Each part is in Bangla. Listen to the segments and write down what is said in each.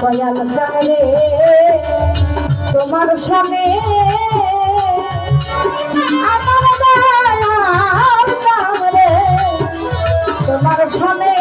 দয়াল জানে তোমার সামনে আমার তোমার সনে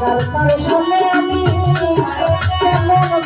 সামনে আমি কেমন